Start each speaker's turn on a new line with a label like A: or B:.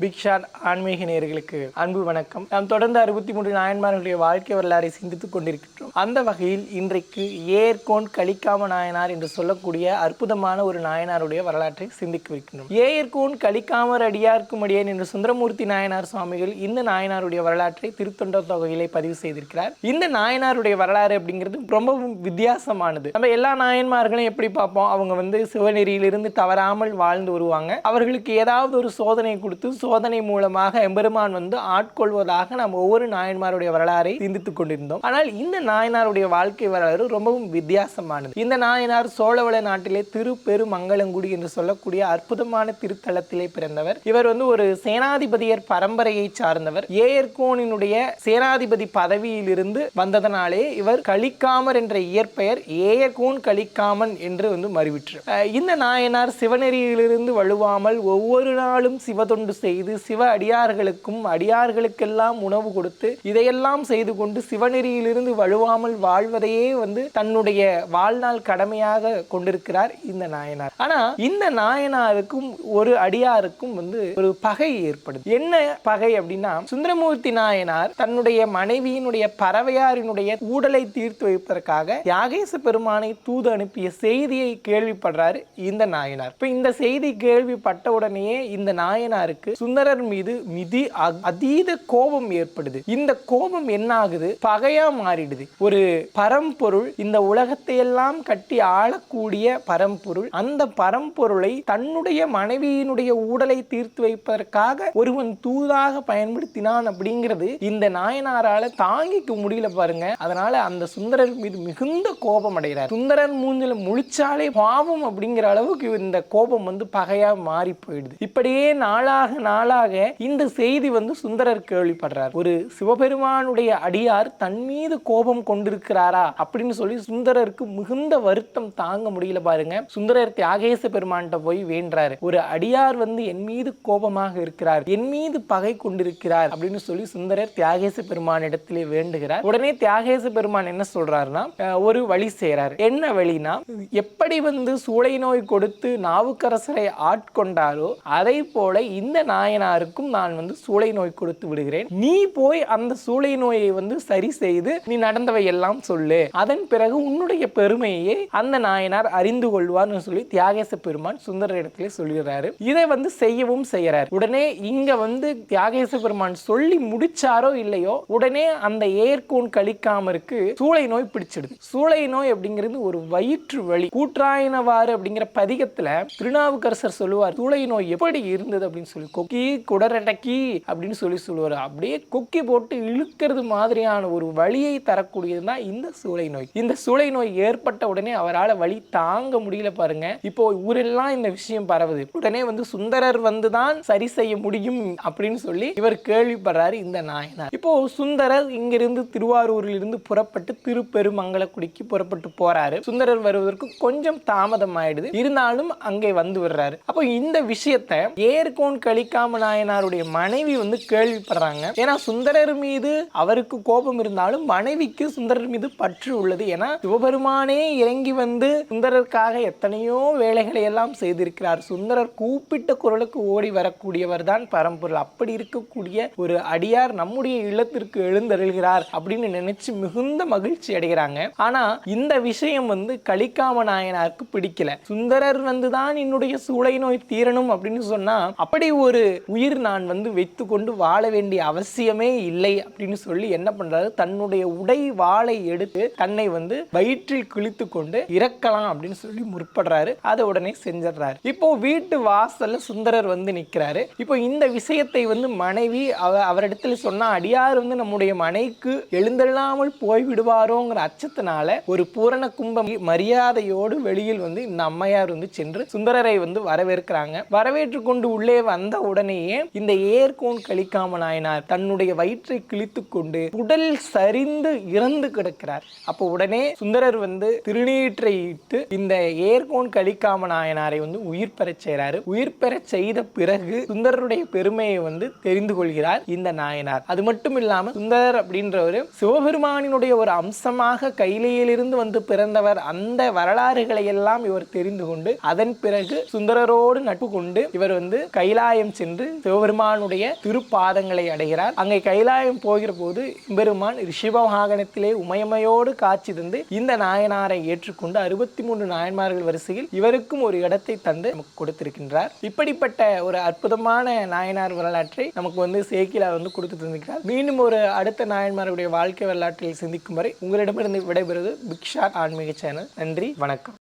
A: பிக்ஷாட் ஆன்மீக நேயர்களுக்கு அன்பு வணக்கம். நாம் தொடர்ந்து அறுபத்தி மூன்று நாயன்மார்களுடைய வாழ்க்கை வரலாறை சிந்தித்துக் கொண்டிருக்கின்றோம். அந்த வகையில் இன்றைக்கு ஏர்கோன் கலிக்காம நாயனார் என்று சொல்லக்கூடிய அற்புதமான ஒரு நாயனாருடைய வரலாற்றை சிந்திக்கவிருக்கின்றோம். ஏர்கோன் கலிக்காமர் அடியார்க்கும் அடியேன் என்று சுந்தரமூர்த்தி நாயனார் சுவாமிகள் இந்த நாயனாருடைய வரலாற்றை திருத்தொண்ட தொகையிலே பதிவு செய்திருக்கிறார். இந்த நாயனாருடைய வரலாறு அப்படிங்கிறது ரொம்பவும் வித்தியாசமானது. நம்ம எல்லா நாயன்மார்களும் எப்படி பார்ப்போம்? அவங்க வந்து சிவநெறியிலிருந்து தவறாமல் வாழ்ந்து வருவாங்க. அவர்களுக்கு ஏதாவது ஒரு சோதனை கொடுத்து சோதனை மூலமாக எம்பெருமான் வந்து ஆட்கொள்வதாக நாம் ஒவ்வொரு நாயன்மாருடைய வரலாறை சிந்தித்துக் கொண்டிருந்தோம். ஆனால் இந்த நாயனாருடைய வாழ்க்கை வரலாறு ரொம்பவும் வித்தியாசமானது. இந்த நாயனார் சோழவள நாட்டிலே திருப்பெருமங்கலங்குடி என்று சொல்லக்கூடிய அற்புதமான திருத்தலத்திலே பிறந்தவர். இவர் வந்து ஒரு சேனாதிபதியர் பரம்பரையை சார்ந்தவர். ஏயர்கோனினுடைய சேனாதிபதி பதவியிலிருந்து வந்ததனாலே இவர் கலிக்காமர் என்ற இயற்பெயர் ஏயர்கோன் கலிக்காமன் என்று வந்து மறுவிற்று. அஹ் இந்த நாயனார் சிவநெறியிலிருந்து வழுவாமல் ஒவ்வொரு நாளும் சிவதொண்டு செய்து செய்து சிவ அடியார்களுக்கும் அடியார்களுக்கெல்லாம் உணவு கொடுத்து இதையெல்லாம் செய்து கொண்டு சிவநெறியிலிருந்து வழுவாமல் வாழ்வதையே வந்து தன்னுடைய வாழ்நாள் கடமையாக கொண்டிருக்கிறார் இந்த நாயனார். ஆனா இந்த நாயனாருக்கும் ஒரு அடியாருக்கும் வந்து ஒரு பகை ஏற்படுது. என்ன பகை அப்படின்னா சுந்தரமூர்த்தி நாயனார் தன்னுடைய மனைவியினுடைய பறவையாரினுடைய ஊடலை தீர்த்து வைப்பதற்காக யாகேச பெருமானை தூது அனுப்பிய செய்தியை கேள்விப்படுறாரு இந்த நாயனார். இப்ப இந்த செய்தி கேள்விப்பட்ட உடனேயே இந்த நாயனாருக்கு சுந்தரர் மீது மிதி அதீத கோபம் ஏற்படுது. இந்த கோபம் என்ன ஆகுது பகையா மாறிடுது. ஒரு பரம்பொருள் இந்த உலகத்தை எல்லாம் கட்டி ஆளக்கூடிய பரம்பொருள் அந்த பரம்பொருளை தன்னுடைய மனைவியினுடைய ஊடலை தீர்த்து வைப்பதற்காக ஒருவன் தூதாக பயன்படுத்தினான் அப்படிங்கிறது இந்த நாயனாரால தாங்கிக்க முடியல பாருங்க. அதனால அந்த சுந்தரர் மீது மிகுந்த கோபம் அடைகிறார். சுந்தரர் மூஞ்சில முழிச்சாலே பாவம் அப்படிங்கிற அளவுக்கு இந்த கோபம் வந்து பகையா மாறி போயிடுது. இப்படியே நாளாக நாளாக இந்த செய்தி வந்து சுந்தரர் கேள்விப்படுறார். ஒரு சிவபெருமானுடைய அடியார் தன் மீது கோபம் கொண்டிருக்கிறாரா அப்படின்னு சொல்லி சுந்தரருக்கு மிகுந்த வருத்தம் தாங்க முடியல பாருங்க. சுந்தரர் தியாகேச பெருமான்கிட்ட போய் வேண்டாரு ஒரு அடியார் வந்து என் மீது கோபமாக இருக்கிறார் என் மீது பகை கொண்டிருக்கிறார் அப்படின்னு சொல்லி சுந்தரர் தியாகேச பெருமான் இடத்திலே வேண்டுகிறார். உடனே தியாகேச பெருமான் என்ன சொல்றாருன்னா ஒரு வழி செய்றார். என்ன வழினா எப்படி வந்து சூளை நோய் கொடுத்து நாவுக்கரசரை ஆட்கொண்டாரோ அதை போல இந்த நாயனாருக்கும் நான் வந்து சூளை நோய் கொடுத்து விடுகிறேன். நீ போய் அந்த சூளை நோயை வந்து சரி செய்து நீ நடந்தவை எல்லாம் சொல்லு. அதன் பிறகு உன்னுடைய பெருமையை அந்த நாயனார் அறிந்து கொள்வார்னு சொல்லி தியாகேச பெருமான் சுந்தர இடத்திலே சொல்கிறாரு. இதை வந்து செய்யவும் செய்யறாரு உடனே இங்க வந்து தியாகேச பெருமான் சொல்லி முடிச்சாரோ இல்லையோ உடனே அந்த ஏர்கோன் கழிக்காமருக்கு சூளை நோய் பிடிச்சிடுது. சூளை நோய் அப்படிங்கிறது ஒரு வயிற்று வழி கூற்றாயினவாறு அப்படிங்கிற பதிகத்துல திருநாவுக்கரசர் சொல்லுவார் சூளை நோய் எப்படி இருந்தது அப்படின்னு சொல்லி. கொக்கி குடரடக்கி அப்படின்னு சொல்லி சொல்லுவார். அப்படியே கொக்கி போட்டு இழுக்கிறது மாதிரியான ஒரு வழியை தரக்கூடியது தான் இந்த சூளை நோய். இந்த சூளை நோய் ஏற்பட்ட உடனே அவரால் வழி தாங்க முடியல பாருங்க. இப்போ ஊரெல்லாம் இந்த விஷயம் பரவுது. உடனே வந்து சுந்தரர் வந்து தான் சரி செய்ய முடியும் அப்படின்னு சொல்லி இவர் கேள்விப்படுறாரு இந்த நாயனார். இப்போ சுந்தரர் இங்கிருந்து திருவாரூரில் இருந்து புறப்பட்டு திருப்பெருமங்கலக்குடிக்கு புறப்பட்டு போறாரு. சுந்தரர் வருவதற்கு கொஞ்சம் தாமதம் ஆயிடுது இருந்தாலும் அங்கே வந்து விடுறாரு. அப்போ இந்த விஷயத்தை ஏர்கோன் கலிக்காம நாயனாருடைய மனைவி வந்து கேள்விப்படுறாங்க. ஏன்னா சுந்தரர் மீது அவருக்கு கோபம் இருந்தாலும் மனைவிக்கு சுந்தரர் மீது பற்று உள்ளது. ஏன்னா சிவபெருமானே இறங்கி வந்து சுந்தரருக்காக எத்தனையோ வேலைகளை எல்லாம் செய்திருக்கிறார். சுந்தரர் கூப்பிட்ட குரலுக்கு ஓடி வரக்கூடியவர் தான் பரம்பொருள். அப்படி இருக்கக்கூடிய ஒரு அடியார் நம்முடைய இல்லத்திற்கு எழுந்தருள்கிறார் அப்படின்னு நினைச்சு மிகுந்த மகிழ்ச்சி அடைகிறாங்க. ஆனா இந்த விஷயம் வந்து கலிக்காம நாயனாருக்கு பிடிக்கல. சுந்தரர் வந்து தான் என்னுடைய சூளை நோய் தீரணும் அப்படின்னு சொன்னா அப்படி ஒரு உயிர் நான் வந்து வைத்து கொண்டு வாழ வேண்டிய அவசியமே இல்லை அப்படின்னு சொல்லி என்ன பண்றாரு? தன்னுடைய உடை வாளை எடுத்து தன்னை வந்து வயிற்றில் கிழித்து கொண்டு இறக்கலாம் அப்படின்னு சொல்லி முற்படுறாரு. அதை உடனே செஞ்சிடுறாரு. இப்போ வீட்டு வாசல்ல சுந்தரர் வந்து நிற்கிறாரு இப்போ இந்த விஷயத்தை வந்து மனைவி அவ அவரிடத்துல சொன்னா அடியார் வந்து நம்முடைய மனைக்கு எழுந்தெல்லாமல் போய்விடுவாரோங்கிற அச்சத்தினால ஒரு பூரண கும்ப மரியாதையோடு வெளியில் வந்து இந்த அம்மையார் வந்து சென்று சுந்தரரை வந்து வரவேற்கிறாங்க. வரவேற்று கொண்டு உள்ளே வந்த உடனேயே இந்த ஏர்கோன் கழிக்காம நாயனார் தன்னுடைய வயிற்றை கிழித்து கொண்டு உடல் சரிந்து இறந்து கிடக்கிறார். அப்போ உடனே சுந்தரர் வந்து திருநீற்றை இட்டு இந்த ஏர்கோன் கலிக்காம நாயனாரை வந்து உயிர் பெறச் செய்கிறாரு. உயிர் பெறச் செய்த பிறகு சுந்தரருடைய பெருமையை வந்து தெரிந்து கொள்கிறார் இந்த நாயனார். அது மட்டும் இல்லாம சுந்தரர் அப்படின்றவர் சிவபெருமானினுடைய ஒரு அம்சமாக கைலையிலிருந்து வந்து பிறந்தவர் அந்த வரலாறுகளை எல்லாம் இவர் தெரிந்து கொண்டு அதன் பிறகு சுந்தரரோடு நட்பு கொண்டு இவர் வந்து கைலாயம் சென்று சென்று சிவபெருமானுடைய திருப்பாதங்களை அடைகிறார். அங்கே கைலாயம் போகிற போது பெருமான் ரிஷிபவாகனத்திலே உமையமையோடு காட்சி தந்து இந்த நாயனாரை ஏற்றுக்கொண்டு அறுபத்தி மூன்று நாயன்மார்கள் வரிசையில் இவருக்கும் ஒரு இடத்தை தந்து நமக்கு கொடுத்திருக்கின்றார். இப்படிப்பட்ட ஒரு அற்புதமான நாயனார் வரலாற்றை நமக்கு வந்து சேக்கிலா வந்து கொடுத்து தந்திருக்கிறார். மீண்டும் ஒரு அடுத்த நாயன்மாருடைய வாழ்க்கை வரலாற்றில் சிந்திக்கும் வரை உங்களிடமிருந்து விடைபெறுவது பிக்ஷா ஆன்மீக சேனல். நன்றி வணக்கம்.